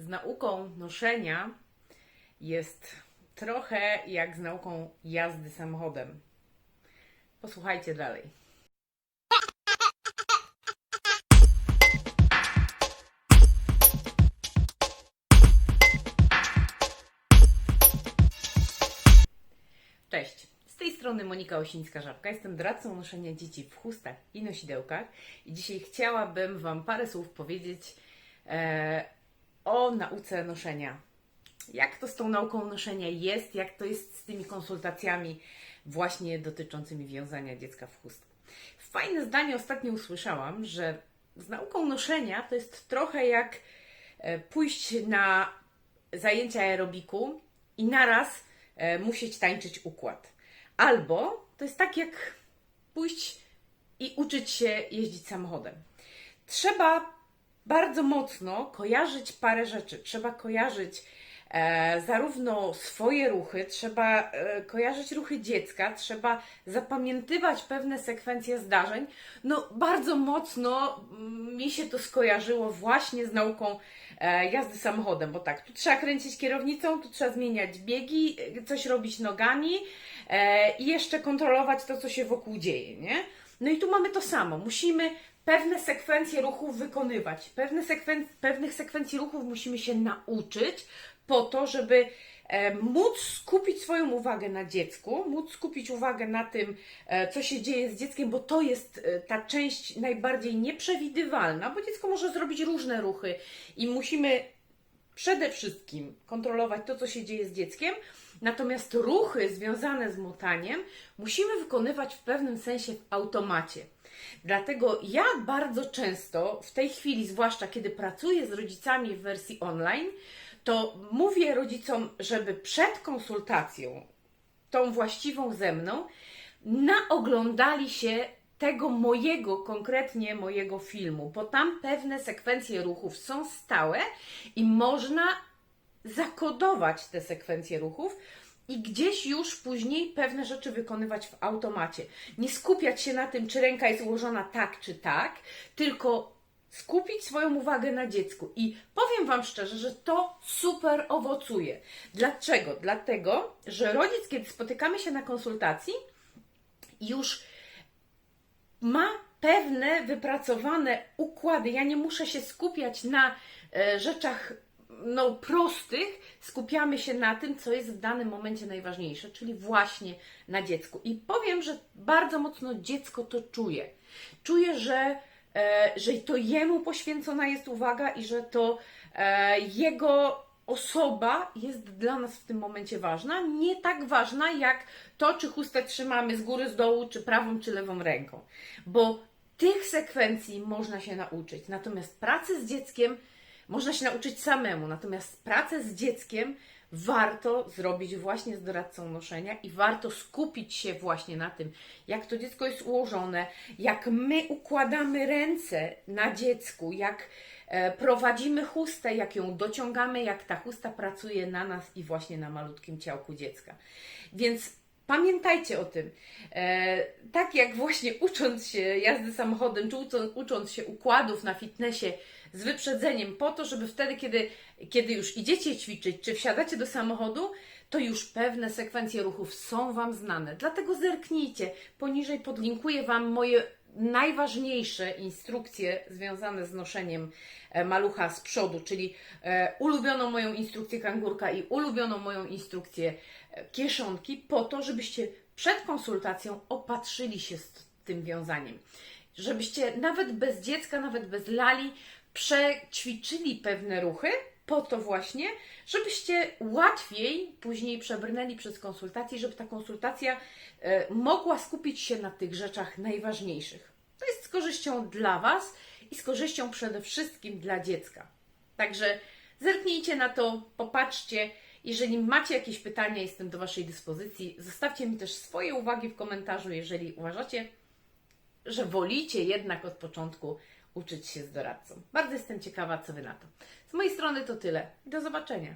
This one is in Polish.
z nauką noszenia jest trochę jak z nauką jazdy samochodem. Posłuchajcie dalej. Cześć, z tej strony Monika Osińska-Żabka. Jestem doradcą noszenia dzieci w chustach i nosidełkach i dzisiaj chciałabym Wam parę słów powiedzieć e, o nauce noszenia. Jak to z tą nauką noszenia jest, jak to jest z tymi konsultacjami właśnie dotyczącymi wiązania dziecka w chustę. Fajne zdanie ostatnio usłyszałam, że z nauką noszenia to jest trochę jak e, pójść na zajęcia aerobiku i naraz e, musieć tańczyć układ. Albo to jest tak jak pójść i uczyć się jeździć samochodem. Trzeba bardzo mocno kojarzyć parę rzeczy. Trzeba kojarzyć zarówno swoje ruchy, trzeba e, kojarzyć ruchy dziecka, trzeba zapamiętywać pewne sekwencje zdarzeń. No, bardzo mocno mm, mi się to skojarzyło właśnie z nauką e, jazdy samochodem, bo tak, tu trzeba kręcić kierownicą, tu trzeba zmieniać biegi, e, coś robić nogami e, i jeszcze kontrolować to, co się wokół dzieje, nie? No i tu mamy to samo. Musimy pewne sekwencje ruchów wykonywać. Pewne sekwen- pewnych sekwencji ruchów musimy się nauczyć po to, żeby e, móc skupić swoją uwagę na dziecku, móc skupić uwagę na tym, e, co się dzieje z dzieckiem, bo to jest e, ta część najbardziej nieprzewidywalna, bo dziecko może zrobić różne ruchy i musimy przede wszystkim kontrolować to, co się dzieje z dzieckiem, natomiast ruchy związane z motaniem musimy wykonywać w pewnym sensie w automacie. Dlatego ja bardzo często, w tej chwili, zwłaszcza kiedy pracuję z rodzicami w wersji online, to mówię rodzicom, żeby przed konsultacją, tą właściwą ze mną, naoglądali się tego mojego, konkretnie mojego filmu, bo tam pewne sekwencje ruchów są stałe i można zakodować te sekwencje ruchów i gdzieś już później pewne rzeczy wykonywać w automacie. Nie skupiać się na tym, czy ręka jest ułożona tak czy tak, tylko skupić swoją uwagę na dziecku. I powiem Wam szczerze, że to super owocuje. Dlaczego? Dlatego, że rodzic, kiedy spotykamy się na konsultacji, już ma pewne wypracowane układy. Ja nie muszę się skupiać na e, rzeczach no, prostych, skupiamy się na tym, co jest w danym momencie najważniejsze, czyli właśnie na dziecku. I powiem, że bardzo mocno dziecko to czuje. Czuje, że, że to jemu poświęcona jest uwaga i że to e, jego osoba jest dla nas w tym momencie ważna. Nie tak ważna jak to, czy chustę trzymamy z góry, z dołu, czy prawą, czy lewą ręką. Bo tych sekwencji można się nauczyć. Natomiast pracy z dzieckiem można się nauczyć samemu, natomiast pracę z dzieckiem warto zrobić właśnie z doradcą noszenia i warto skupić się właśnie na tym, jak to dziecko jest ułożone, jak my układamy ręce na dziecku, jak e, prowadzimy chustę, jak ją dociągamy, jak ta chusta pracuje na nas i właśnie na malutkim ciałku dziecka. Więc Pamiętajcie o tym. E, tak jak właśnie ucząc się jazdy samochodem, czy ucząc, ucząc się układów na fitnessie z wyprzedzeniem, po to, żeby wtedy, kiedy, kiedy już idziecie ćwiczyć, czy wsiadacie do samochodu, to już pewne sekwencje ruchów są Wam znane. Dlatego zerknijcie. Poniżej podlinkuję Wam moje najważniejsze instrukcje związane z noszeniem e, malucha z przodu, czyli e, ulubioną moją instrukcję kangurka i ulubioną moją instrukcję e, kieszonki, po to, żebyście przed konsultacją opatrzyli się z tym wiązaniem. Żebyście nawet bez dziecka, nawet bez lali przećwiczyli pewne ruchy, po to właśnie, żebyście łatwiej później przebrnęli przez konsultację, żeby ta konsultacja e, mogła skupić się na tych rzeczach najważniejszych. To jest z korzyścią dla Was i z korzyścią przede wszystkim dla dziecka. Także zerknijcie na to, popatrzcie. Jeżeli macie jakieś pytania, jestem do Waszej dyspozycji. Zostawcie mi też swoje uwagi w komentarzu, jeżeli uważacie, że wolicie jednak od początku uczyć się z doradcą. Bardzo jestem ciekawa, co Wy na to. Z mojej strony to tyle. Do zobaczenia.